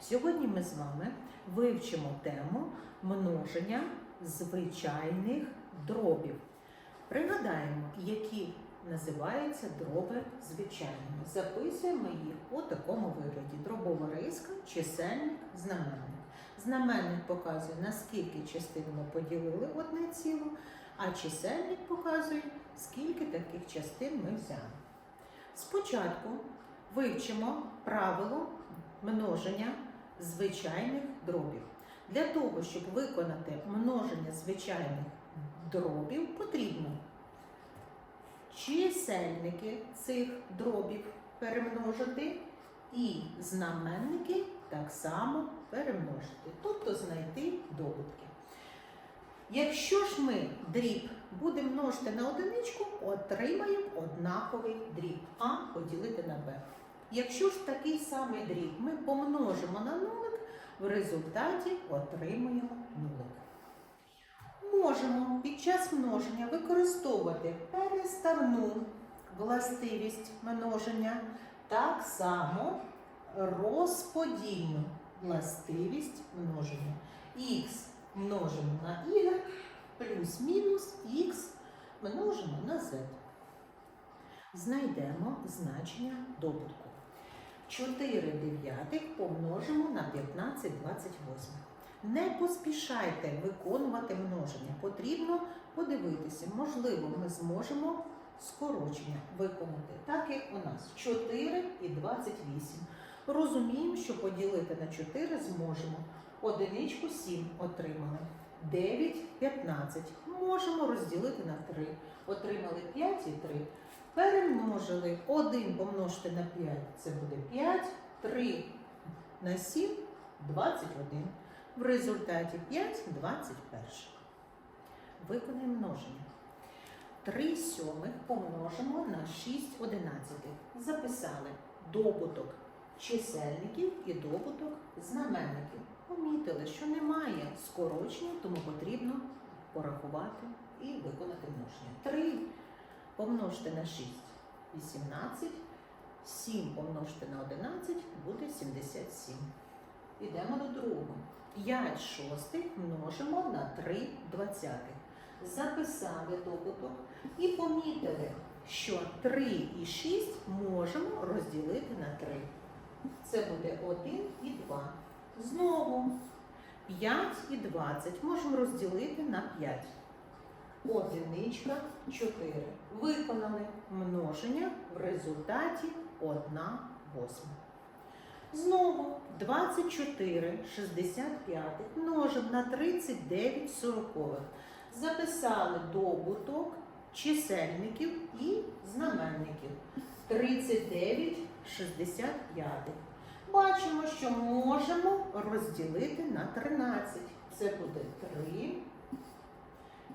Сьогодні ми з вами вивчимо тему множення звичайних дробів. Пригадаємо, які називаються дроби звичайними. Записуємо їх у такому вигляді: дробова риска, чисельник, знаменник. Знаменник показує, наскільки частин ми поділили одне ціло, а чисельник показує, скільки таких частин ми взяли. Спочатку вивчимо правило множення звичайних дробів. Для того, щоб виконати множення звичайних дробів, потрібно чисельники цих дробів перемножити і знаменники так само перемножити, тобто знайти добутки. Якщо ж ми дріб будемо множити на одиничку, отримаємо однаковий дріб А поділити на Б. Якщо ж такий самий дріб ми помножимо на нулик, в результаті отримуємо нулик. Можемо під час множення використовувати переставну властивість множення, так само розподільну властивість множення. Х множимо на y плюс-мінус х множимо на z. Знайдемо значення добутку. 4 дев'ятих помножимо на 15 28. Не поспішайте виконувати множення. Потрібно подивитися, можливо, ми зможемо скорочення виконати, так як у нас 4 і 28. Розуміємо, що поділити на 4 зможемо. Одиничку 7 отримали. 9 15. Можемо розділити на 3. Отримали 5 і 3. Перемножили 1 помножити на 5, це буде 5, 3 на 7 21. В результаті 5 21. Виконаємо множення. 3 сьомих помножимо на 6 одинадцятих. Записали добуток чисельників і добуток знаменників. Помітили, що немає скорочення, тому потрібно порахувати і виконати множення. 3 помножте на 6 18, 7 помножте на 11 буде 77. Ідемо до другого. 5 шостих множимо на 3 двадцятих. Записали добуток і помітили, що 3 і 6 можемо розділити на 3. Це буде 1 і 2. Знову 5 і 20 можемо розділити на 5. Одиничка 4. Виконали множення в результаті 1 восьма. Знову 24 65 множимо на 39 сорокових. Записали добуток чисельників і знаменників. 39 65. Бачимо, що можемо розділити на 13. Це буде 3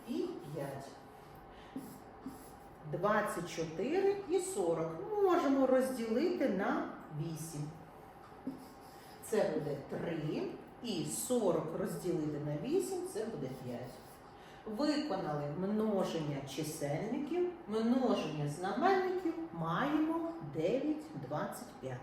і 5. 24 і 40 можемо розділити на 8. Це буде 3 і 40 розділити на 8, це буде 5. Виконали множення чисельників, множення знаменників маємо 9 25.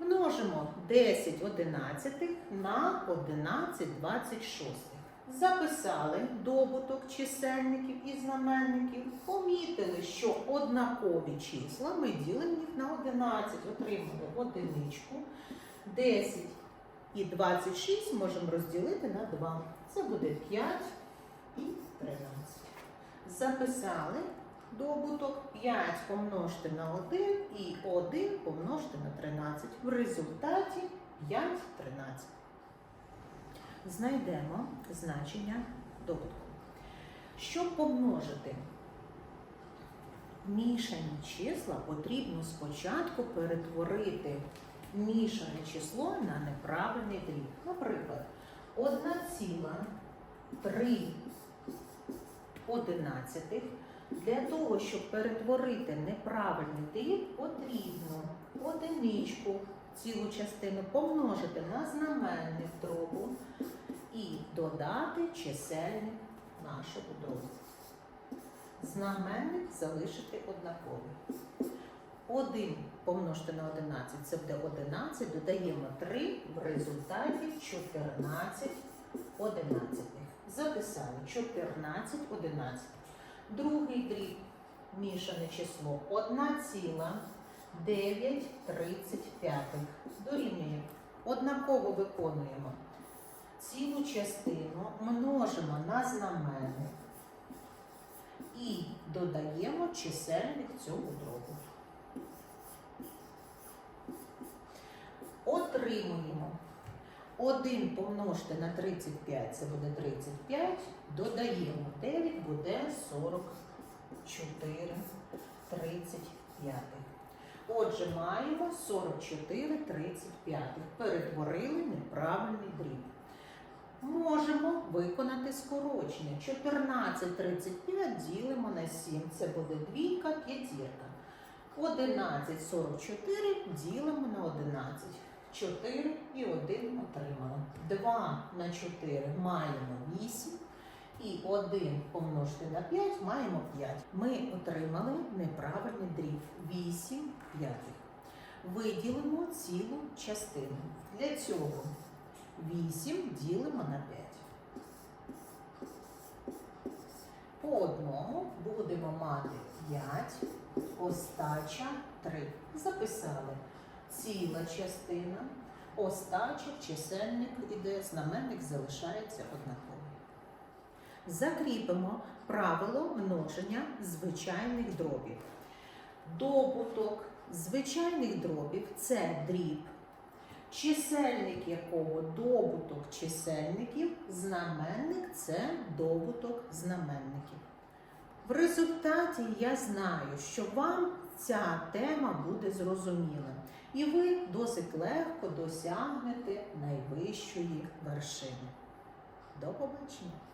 Множимо 10 одинадцятих на 11 26. Записали добуток чисельників і знаменників, помітили, що однакові числа ми ділимо їх на 11, отримали одиничку, 10 і 26 можемо розділити на 2. Це буде 5 і 13. Записали добуток 5 помножити на 1 і 1 помножити на 13. В результаті 5 13. Знайдемо значення добутку. Щоб помножити мішані числа, потрібно спочатку перетворити мішане число на неправильний дріб. Наприклад, 1,3 одинадцятих. Для того, щоб перетворити неправильний дріб, потрібно одиничку цілу частину помножити на знаменник дробу і додати чисельник нашого дробу. Знаменник залишити однаковий. 1 помножити на 11, це буде 11, додаємо 3, в результаті 14 11. Записали 14 11. Другий дріб, мішане число 1,935. Дорівнює. Однаково виконуємо. Цілу частину множимо на знаменник і додаємо чисельник цього дробу. Отримуємо 1 помножити на 35, це буде 35, додаємо 9, буде 44, 35. Отже, маємо 44, 35. Перетворили неправильний дріб. Можемо виконати скорочення. 14, 35 ділимо на 7. Це буде двійка, п'ятірка. 11, 44 ділимо на 11. 4 і 1 отримали. 2 на 4 маємо 8. І 1 помножити на 5 маємо 5. Ми отримали неправильний дріб 8 п'ятих. Виділимо цілу частину. Для цього 8 ділимо на 5. По одному будемо мати 5, остача 3. Записали ціла частина, остача, чисельник іде, знаменник залишається однаковий. Закріпимо правило множення звичайних дробів. Добуток звичайних дробів це дріб, чисельник якого добуток чисельників, знаменник це добуток знаменників. В результаті я знаю, що вам ця тема буде зрозуміла, і ви досить легко досягнете найвищої вершини. До побачення!